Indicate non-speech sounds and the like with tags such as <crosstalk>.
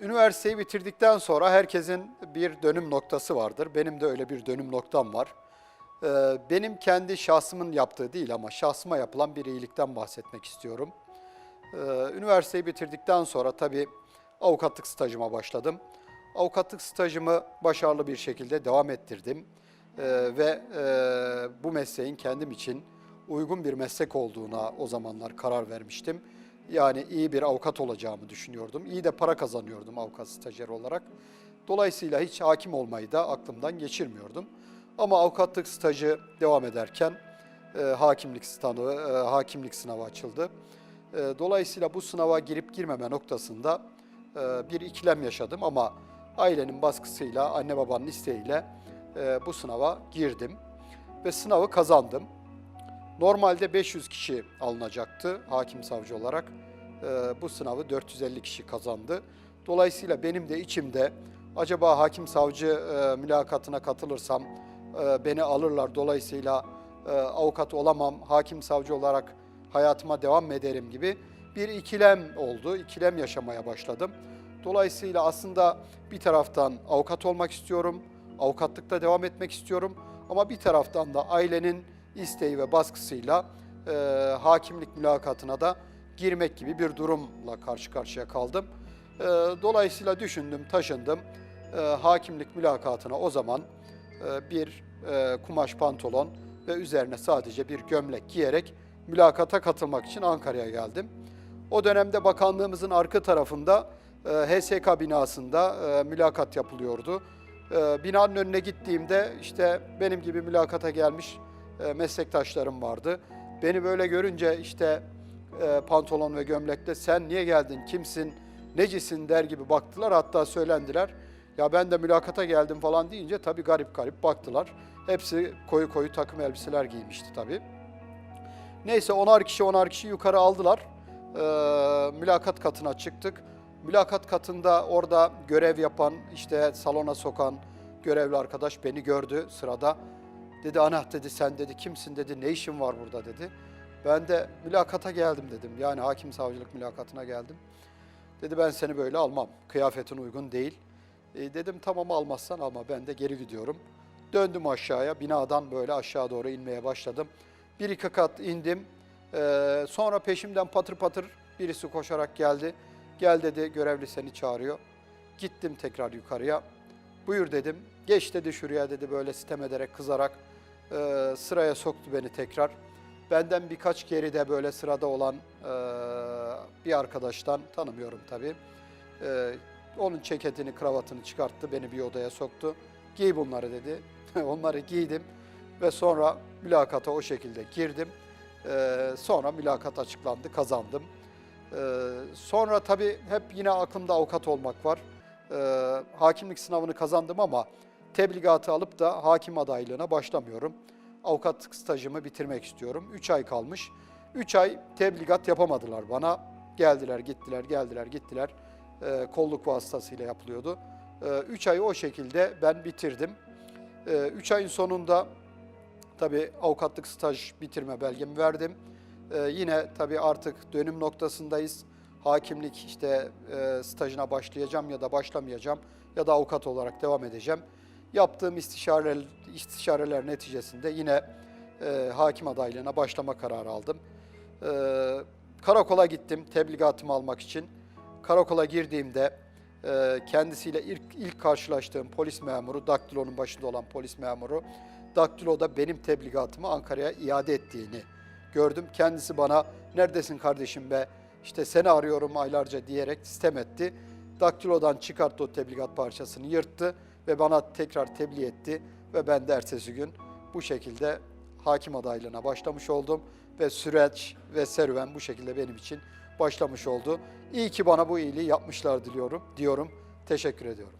Üniversiteyi bitirdikten sonra herkesin bir dönüm noktası vardır. Benim de öyle bir dönüm noktam var. Ee, Benim kendi şahsımın yaptığı değil ama şahsıma yapılan bir iyilikten bahsetmek istiyorum. Ee, Üniversiteyi bitirdikten sonra tabii avukatlık stajıma başladım. Avukatlık stajımı başarılı bir şekilde devam ettirdim. Ee, Ve e, bu mesleğin kendim için uygun bir meslek olduğuna o zamanlar karar vermiştim. Yani iyi bir avukat olacağımı düşünüyordum. İyi de para kazanıyordum avukat stajyer olarak. Dolayısıyla hiç hakim olmayı da aklımdan geçirmiyordum. Ama avukatlık stajı devam ederken e, hakimlik sınavı, e, hakimlik sınavı açıldı. E, dolayısıyla bu sınava girip girmeme noktasında e, bir ikilem yaşadım ama ailenin baskısıyla, anne babanın isteğiyle e, bu sınava girdim ve sınavı kazandım. Normalde 500 kişi alınacaktı hakim savcı olarak. Ee, bu sınavı 450 kişi kazandı. Dolayısıyla benim de içimde acaba hakim savcı e, mülakatına katılırsam e, beni alırlar. Dolayısıyla e, avukat olamam, hakim savcı olarak hayatıma devam ederim gibi bir ikilem oldu. İkilem yaşamaya başladım. Dolayısıyla aslında bir taraftan avukat olmak istiyorum, avukatlıkta devam etmek istiyorum ama bir taraftan da ailenin isteği ve baskısıyla e, hakimlik mülakatına da girmek gibi bir durumla karşı karşıya kaldım. E, dolayısıyla düşündüm, taşındım. E, hakimlik mülakatına o zaman e, bir e, kumaş pantolon ve üzerine sadece bir gömlek giyerek mülakata katılmak için Ankara'ya geldim. O dönemde bakanlığımızın arka tarafında e, HSK binasında e, mülakat yapılıyordu. E, binanın önüne gittiğimde işte benim gibi mülakata gelmiş e, meslektaşlarım vardı. Beni böyle görünce işte e, pantolon ve gömlekte sen niye geldin, kimsin, necisin der gibi baktılar. Hatta söylendiler. Ya ben de mülakata geldim falan deyince tabii garip garip baktılar. Hepsi koyu koyu takım elbiseler giymişti tabii. Neyse onar kişi onar kişi yukarı aldılar. Ee, mülakat katına çıktık. Mülakat katında orada görev yapan, işte salona sokan görevli arkadaş beni gördü sırada. Dedi ana dedi sen dedi kimsin dedi ne işin var burada dedi. Ben de mülakata geldim dedim. Yani hakim savcılık mülakatına geldim. Dedi ben seni böyle almam. Kıyafetin uygun değil. E, dedim tamam almazsan alma ben de geri gidiyorum. Döndüm aşağıya binadan böyle aşağı doğru inmeye başladım. Bir iki kat indim. Ee, sonra peşimden patır patır birisi koşarak geldi. Gel dedi görevli seni çağırıyor. Gittim tekrar yukarıya. Buyur dedim. Geç dedi şuraya dedi böyle sitem ederek kızarak e, sıraya soktu beni tekrar. Benden birkaç geride böyle sırada olan e, bir arkadaştan tanımıyorum tabii. E, onun ceketini, kravatını çıkarttı, beni bir odaya soktu. Giy bunları dedi. <laughs> Onları giydim ve sonra mülakata o şekilde girdim. Ee, sonra mülakat açıklandı, kazandım. Ee, sonra tabii hep yine aklımda avukat olmak var. Ee, hakimlik sınavını kazandım ama tebligatı alıp da hakim adaylığına başlamıyorum. Avukatlık stajımı bitirmek istiyorum. 3 ay kalmış. 3 ay tebligat yapamadılar bana. Geldiler, gittiler, geldiler, gittiler. Ee, kolluk vasıtasıyla yapılıyordu. 3 ayı o şekilde ben bitirdim. 3 ayın sonunda tabii avukatlık staj bitirme belgemi verdim. Ee, yine tabii artık dönüm noktasındayız. Hakimlik işte e, stajına başlayacağım ya da başlamayacağım ya da avukat olarak devam edeceğim. Yaptığım istişareler, istişareler neticesinde yine e, hakim adaylığına başlama kararı aldım. Ee, karakola gittim tebligatımı almak için. Karakola girdiğimde e, kendisiyle ilk, ilk karşılaştığım polis memuru, daktilonun başında olan polis memuru, daktiloda benim tebligatımı Ankara'ya iade ettiğini gördüm. Kendisi bana neredesin kardeşim be, işte seni arıyorum aylarca diyerek sistem etti. Daktilodan çıkarttı o tebligat parçasını, yırttı ve bana tekrar tebliğ etti. Ve ben de ertesi gün bu şekilde hakim adaylığına başlamış oldum ve süreç ve serüven bu şekilde benim için başlamış oldu. İyi ki bana bu iyiliği yapmışlar diliyorum, diyorum. Teşekkür ediyorum.